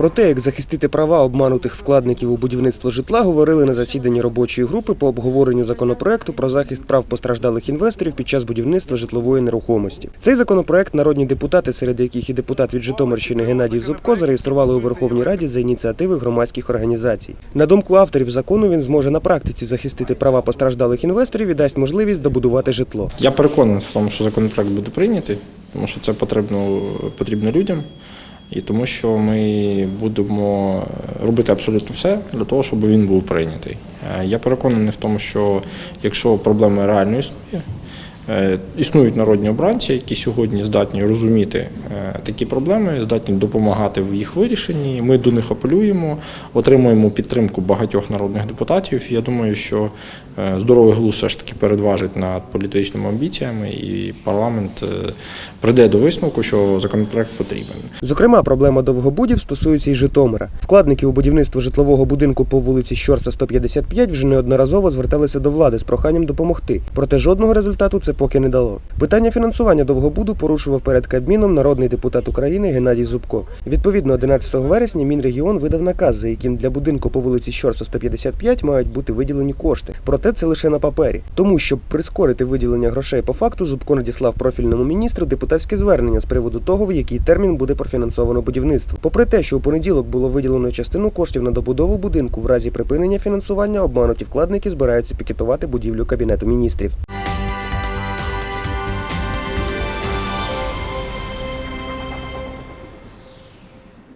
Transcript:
Про те, як захистити права обманутих вкладників у будівництво житла, говорили на засіданні робочої групи по обговоренню законопроекту про захист прав постраждалих інвесторів під час будівництва житлової нерухомості. Цей законопроект народні депутати, серед яких і депутат від Житомирщини Геннадій Зубко, зареєстрували у Верховній Раді за ініціативи громадських організацій. На думку авторів закону, він зможе на практиці захистити права постраждалих інвесторів і дасть можливість добудувати житло. Я переконаний в тому, що законопроект буде прийнятий, тому що це потрібно, потрібно людям, і тому що ми будемо робити абсолютно все для того, щоб він був прийнятий. Е, Я переконаний в тому, що якщо проблема реально існує, е, існують народні обранці, які сьогодні здатні розуміти е, такі проблеми, здатні допомагати в їх вирішенні. Ми до них апелюємо, отримуємо підтримку багатьох народних депутатів. Я думаю, що е, здоровий глузд все ж таки передважить над політичними амбіціями, і парламент е, прийде до висновку, що законопроект потрібен. Зокрема, проблема довгобудів стосується і Житомира. Вкладники у будівництво житлового будинку по вулиці Щорса 155 вже неодноразово зверталися до влади з проханням допомогти. Проте жодного результату це поки не дало. Питання фінансування довгобуду порушував перед Кабміном народний депутат України Геннадій Зубко. Відповідно, 11 вересня Мінрегіон видав наказ, за яким для будинку по вулиці Щорса 155 мають бути виділені кошти. Проте це лише на папері. Тому, щоб прискорити виділення грошей по факту, Зубко надіслав профільному міністру депутатське звернення з приводу того, в який термін буде профінансовано будівництво. Попри те, що у понеділок було виділено частину коштів на добудову будинку, в разі припинення фінансування обмануті вкладники збираються пікетувати будівлю кабінету міністрів.